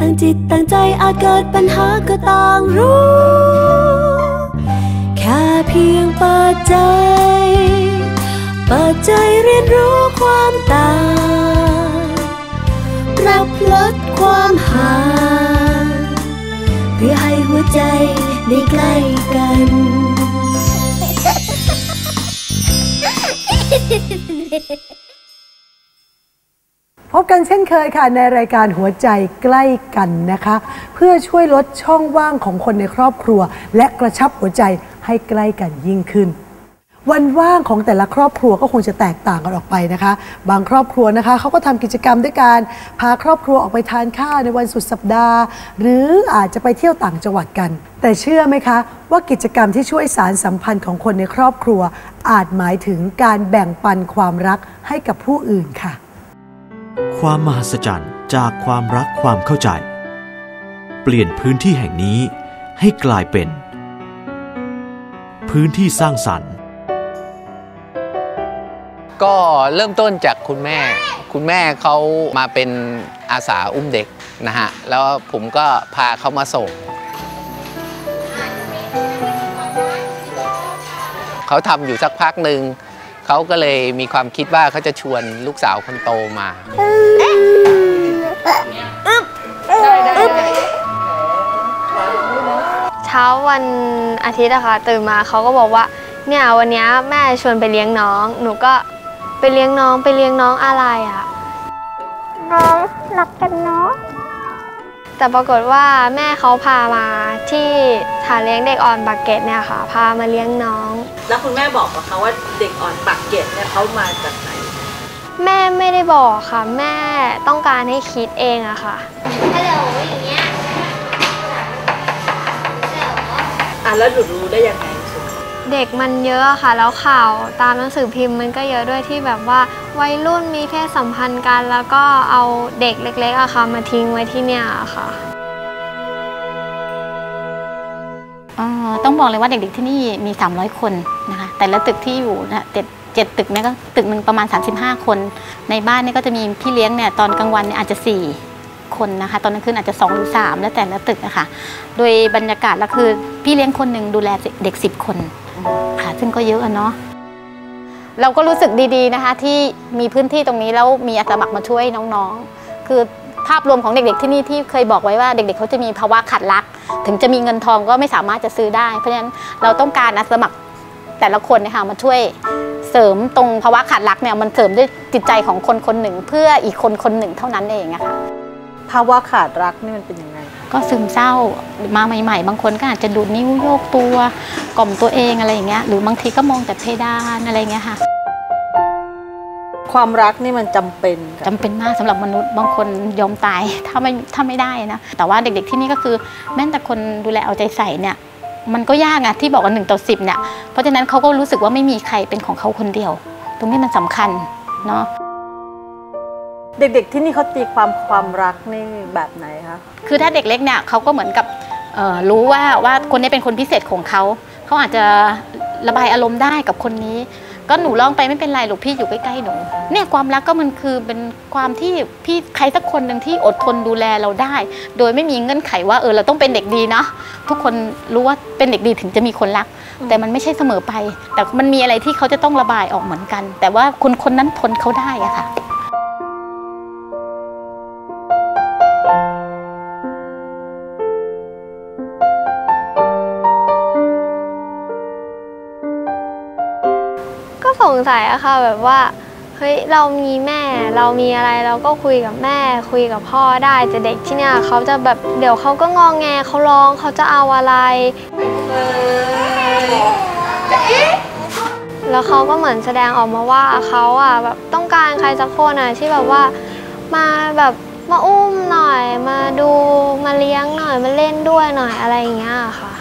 ตั้งจิตตั้งใจอาจเกิดปัญหาก็ต่างรู้ แค่เพียงเปิดใจ เปิดใจเรียนรู้ความต่างรับลดความห่างเพื่อให้หัวใจได้ใกล้กัน พบกันเช่นเคยค่ะในรายการหัวใจใกล้กันนะคะ เพื่อช่วยลดช่องว่างของคนในครอบครัว และกระชับหัวใจให้ใกล้กันยิ่งขึ้น วันว่างของแต่ละครอบครัวก็คงจะแตกต่างกันออกไปนะคะ บางครอบครัวนะคะเขาก็ทำกิจกรรมด้วยการพาครอบครัวออกไปทานข้าวในวันสุดสัปดาห์ หรืออาจจะไปเที่ยวต่างจังหวัดกัน แต่เชื่อไหมคะว่ากิจกรรมที่ช่วยสารสัมพันธ์ของคนในครอบครัว อาจหมายถึงการแบ่งปันความรักให้กับผู้อื่นค่ะ ความมหัศจรรย์จากความรักความเข้าใจ เปลี่ยนพื้นที่แห่งนี้ให้กลายเป็น พื้นที่สร้างสรรค์ ก็เริ่มต้นจากคุณแม่ คุณแม่เขามาเป็นอาสาอุ้มเด็กนะฮะ แล้วผมก็พาเขามาส่งเขาทำอยู่สักพักหนึ่ง เขาก็เลยมีความคิดว่าเขาจะชวนลูกสาวคนโตมาเช้าวันอาทิตย์อะค่ะตื่นมาเขาก็บอกว่า เนี่ยวันนี้แม่ชวนไปเลี้ยงน้อง หนูก็ไปเลี้ยงน้องไปเลี้ยงน้องอะไรอะน้องรักกันเนาะ แต่ปรากฏว่าแม่เขาพามาที่ฐานเลี้ยงเด็กอ่อนปากเกร็ดเนี่ยค่ะ พามาเลี้ยงน้อง แล้วคุณแม่บอกกับเขาว่าเด็กอ่อนปากเกร็ดเนี่ยเขามาจากไหน แม่ไม่ได้บอกค่ะ แม่ต้องการให้คิดเองอะค่ะฮัลโหลอย่างเงี้ยอะแล้วหนูรู้ได้ยังไง เด็กมันเยอะค่ะ แล้วข่าวตามหนังสือพิมพ์มันก็เยอะด้วยที่แบบว่าวัยรุ่นมีเพศสัมพันธ์กัน แล้วก็เอาเด็กเล็กๆอะค่ะมาทิ้งไว้ที่เนี่ยค่ะต้องบอกเลยว่าเด็กๆที่นี่มี 300 คนนะคะแต่ละตึกที่อยู่นะเจ็ดเจ็ดตึกเนี่ยก็ตึกหนึ่งประมาณ 35 คน ในบ้านเนี่ยก็จะมีพี่เลี้ยงเนี่ยตอนกลางวันเนี่ยอาจจะ 4 คนนะคะ ตอนกลางคืนอาจจะ 2 หรือ 3 แล้วแต่ละตึกอะคะ่ะโดยบรรยากาศแล้วคือพี่เลี้ยงคนหนึ่งดูแลเด็ก 10 คน ค่ะซึ่งก็เยอะอะเนาะเราก็รู้สึกดีๆนะคะ ที่มีพื้นที่ตรงนี้แล้วมีอาสาสมัครมาช่วยน้องๆ คือภาพรวมของเด็กๆที่นี่ที่เคยบอกไว้ว่าเด็กๆเขาจะมีภาวะขาดรัก ถึงจะมีเงินทองก็ไม่สามารถจะซื้อได้ เพราะฉะนั้นเราต้องการอาสาสมัครแต่ละคนนี่ยค่ะมาช่วยเสริมตรงภาวะขาดรักเนี่ยมันเสริมด้วยจิตใจของคนคนหนึ่ง เพื่ออีกคนคนหนึ่งเท่านั้นเองอะค่ะ ภาวะขาดรักนี่มันเป็นยังไง ก็ซึมเศร้ามาใหม่ๆ บางคนก็อาจจะดูดนิ้วโยกตัวกล่อมตัวเองอะไรอย่างเงี้ยหรือบางทีก็มองแต่เพดานอะไรอย่างเงี้ยค่ะ ความรักนี่มันจำเป็นกับจำเป็นมากสำหรับมนุษย์ บางคนยอมตายถ้าไม่ถ้าไม่ได้นะแต่ว่าเด็กๆที่นี่ก็คือแม้แต่คนดูแลเอาใจใส่เนี่ยมันก็ยากอะที่บอกว่าหนึ่งต่อสิบเนี่ยเพราะฉะนั้นเขาก็รู้สึกว่าไม่มีใครเป็นของเขาคนเดียว ตรงนี้มันสำคัญเนาะ เด็กๆที่นี่เขาตีความความรักนี่แบบไหนคะคือถ้าเด็กเล็กเนี่ยเขาก็เหมือนกับเอ่อรู้ว่าว่าคนนี้เป็นคนพิเศษของเขาเขาอาจจะระบายอารมณ์ได้กับคนนี้ ก็หนูร้องไปไม่เป็นไรหรอกพี่อยู่ใกล้ๆหนูเนี่ยความรักก็มันคือเป็นความที่พี่ใครสักคนหนึ่งที่อดทนดูแลเราได้ โดยไม่มีเงื่อนไขว่าเออเราต้องเป็นเด็กดีนะทุกคนรู้ว่าเป็นเด็กดีถึงจะมีคนรัก แต่มันไม่ใช่เสมอไป แต่มันมีอะไรที่เขาจะต้องระบายออกเหมือนกัน แต่ว่าคนคนนั้นทนเขาได้อะค่ะ ค่ะแบบว่าเฮ้ยเรามีแม่ เรามีอะไรเราก็คุยกับแม่ คุยกับพ่อได้แต่เด็กที่เนี่ยเขาจะแบบเดี๋ยวเขาก็งองแงเขาร้องเขาจะเอาอะไรแล้วเขาก็เหมือนแสดงออกมาว่าเขาอะแบบต้องการใครสักคนอะที่แบบว่ามาแบบมาอุ้มหน่อย มาดูมาเลี้ยงหน่อยมาเล่นด้วยหน่อยอะไรอย่างเงี้ยค่ะ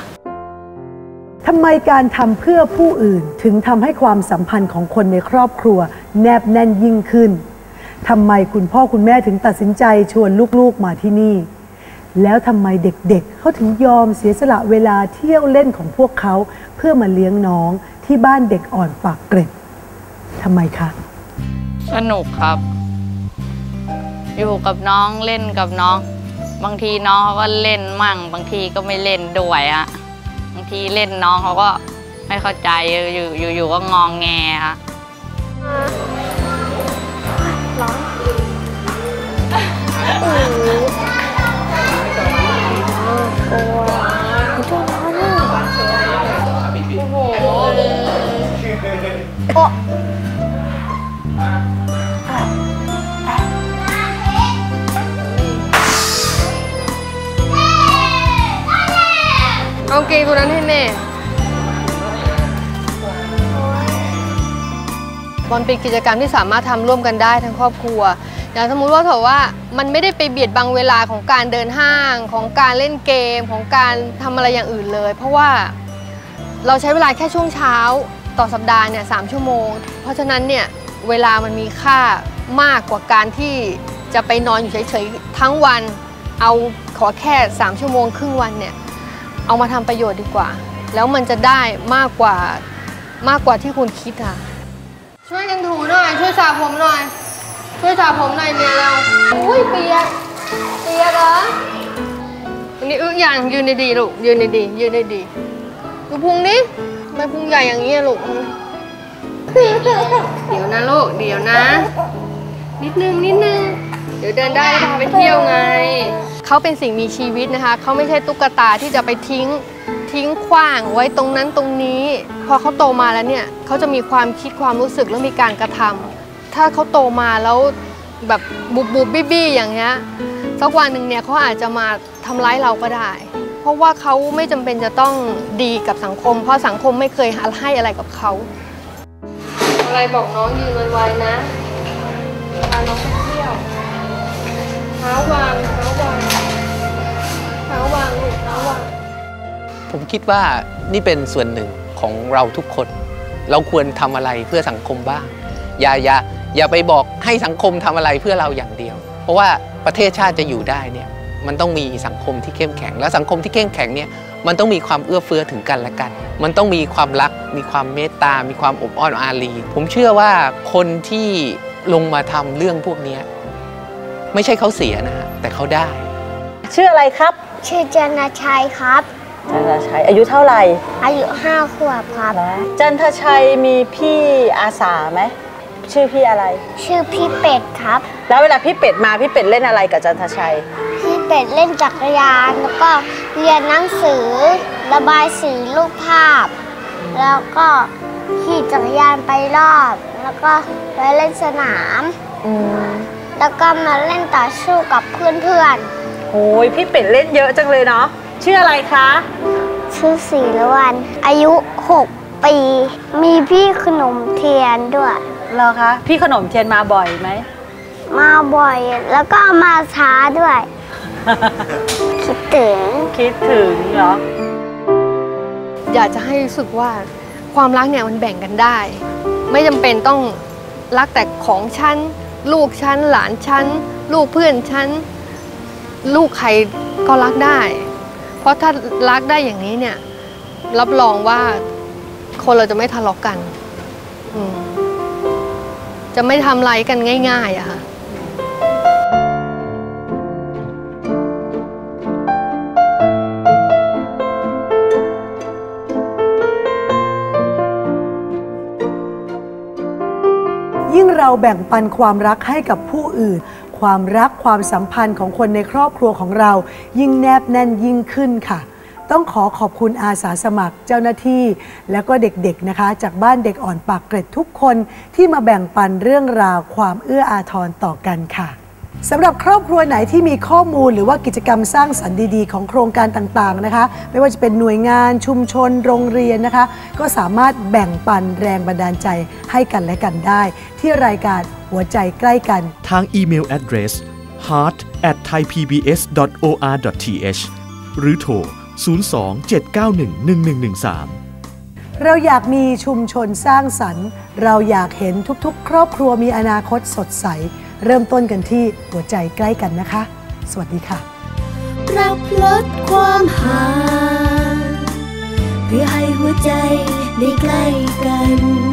ทำไมการทำเพื่อผู้อื่นถึงทำให้ความสัมพันธ์ของคนในครอบครัว แนบแน่นยิ่งขึ้นทำไมคุณพ่อคุณแม่ถึงตัดสินใจชวนลูกๆมาที่นี่ แล้วทำไมเด็กๆ เขาถึงยอมเสียสละเวลาเที่ยวเล่นของพวกเขา เพื่อมาเลี้ยงน้องที่บ้านเด็กอ่อนปากเกร็ดทำไมคะ สนุกครับ อยู่กับน้องเล่นกับน้อง บางทีน้องเขาก็เล่นมั่ง บางทีก็ไม่เล่นด้วยอะ ทีเล่นน้องเขาก็ไม่เข้าใจอยู่อยู่ก็งองแงค่ะ เอาเกงตัวนั้นให้แน่บอลเป็นกิจกรรมที่สามารถทำร่วมกันได้ทั้งครอบครัว อย่างสมมุติว่าเถอะว่ามันไม่ได้ไปเบียดบังเวลาของการเดินห้างของการเล่นเกมของการทำอะไรอย่างอื่นเลย เพราะว่าเราใช้เวลาแค่ช่วงเช้าต่อสัปดาห์เนี่ยสามชั่วโมง เพราะฉะนั้นเนี่ยเวลามันมีค่ามากกว่าการที่จะไปนอนอยู่เฉยๆทั้งวัน เอาขอแค่ 3 ชั่วโมงครึ่งวันเนี่ย เอามาทำประโยชน์ดีกว่า แล้วมันจะได้มากกว่ามากกว่าที่คุณคิดอะ ช่วยกันถูหน่อย ช่วยสระผมหน่อย ช่วยสระผมหน่อยเมียเราอุ้ยเปียกเปียกเหรออันนี้อึกอย่างยืนดีๆลูกยืนดีๆยืนดีๆดูพุงดิทำไมพุงใหญ่อย่างนี้ลูกเดี๋ยวนะลูกเดี๋ยวนะ นิดนึงนิดนึง เดี๋ยวเดินได้พาไปเที่ยวไง เขาเป็นสิ่งมีชีวิตนะคะ เขาไม่ใช่ตุ๊กตาที่จะไปทิ้งทิ้งขว้างไว้ตรงนั้นตรงนี้ พอเขาโตมาแล้วเนี่ยเขาจะมีความคิดความรู้สึกและมีการกระทำถ้าเขาโตมาแล้วแบบบุบบุบบี้บี้อย่างเงี้ยสักวันหนึ่งเนี่ยเขาอาจจะมาทำร้ายเราก็ได้ เพราะว่าเขาไม่จำเป็นจะต้องดีกับสังคม เพราะสังคมไม่เคยให้อะไรกับเขาอะไรบอกน้องยืนไวๆนะพาน้องไปเที่ยวเท้าวางเท้า ท้าวางลูกเท้าวางผมคิดว่านี่เป็นส่วนหนึ่งของเราทุกคน เราควรทำอะไรเพื่อสังคมบ้าง อย่าอย่าอย่าไปบอกให้สังคมทำอะไรเพื่อเราอย่างเดียว เพราะว่าประเทศชาติจะอยู่ได้เนี่ยมันต้องมีสังคมที่เข้มแข็ง และสังคมที่เข้มแข็งเนี่ยมันต้องมีความเอื้อเฟื้อถึงกันและกัน มันต้องมีความรัก มีความเมตตา มีความอบอ้อนอารี ผมเชื่อว่าคนที่ลงมาทำเรื่องพวกเนี้ยไม่ใช่เขาเสียนะฮะแต่เขาได้ ชื่ออะไรครับ ชื่อจันทชัยครับ จันทชัยอายุเท่าไหร่ อายุห้าขวบครับ จันทชัยมีพี่อาสาไหมชื่อพี่อะไร ชื่อพี่เป็ดครับ แล้วเวลาพี่เป็ดมาพี่เป็ดเล่นอะไรกับจันทชัย พี่เป็ดเล่นจักรยานแล้วก็เรียนหนังสือ ระบายสีรูปภาพ แล้วก็ขี่จักรยานไปรอบ แล้วก็ไปเล่นสนาม แล้วก็มาเล่นต่อสู้กับเพื่อน โอ้ยพี่เป็ดเล่นเยอะจังเลยเนาะชื่ออะไรคะๆชื่อสีละวัน อายุ 6 ปี มีพี่ขนมเทียนด้วยเหรอคะพี่ขนมเทียนมาบ่อยไหมมาบ่อยแล้วก็มาช้าด้วย คิดถึงคิดถึงเหรออยากจะให้รู้สึกว่าความรักเนี่ยมันแบ่งกันได้ ไม่จำเป็นต้องรักแต่ของฉันลูกฉันหลานฉันลูกเพื่อนฉัน ลูกใครก็รักได้ เพราะถ้ารักได้อย่างนี้เนี่ย รับรองว่าคนเราจะไม่ทะเลาะกัน จะไม่ทำร้ายกันง่าย ๆอะค่ะยิ่งเราแบ่งปันความรักให้กับผู้อื่น ความรักความสัมพันธ์ของคนในครอบครัวของเรา ยิ่งแนบแน่นยิ่งขึ้นค่ะ ต้องขอขอบคุณอาสาสมัครเจ้าหน้าที่ แล้วก็เด็กๆนะคะ จากบ้านเด็กอ่อนปากเกร็ดทุกคนที่มาแบ่งปันเรื่องราวความเอื้ออาทรต่อกันค่ะสำหรับครอบครัวไหนที่มีข้อมูลหรือว่ากิจกรรมสร้างสรรค์ดีๆ ของโครงการต่างๆนะคะ ไม่ว่าจะเป็นหน่วยงานชุมชนโรงเรียนนะคะ ก็สามารถแบ่งปันแรงบันดาลใจให้กันและกันได้ ที่รายการ หัวใจใกล้กัน ทางอีเมล address heart at thaipbs.or.th หรือโทร 02-791-1113 เราอยากมีชุมชนสร้างสรรค์ เราอยากเห็นทุกๆ ครอบครัวมีอนาคตสดใส เริ่มต้นกันที่หัวใจใกล้กันนะคะ สวัสดีค่ะรับลดความห่างเพื่อให้หัวใจได้ใกล้กัน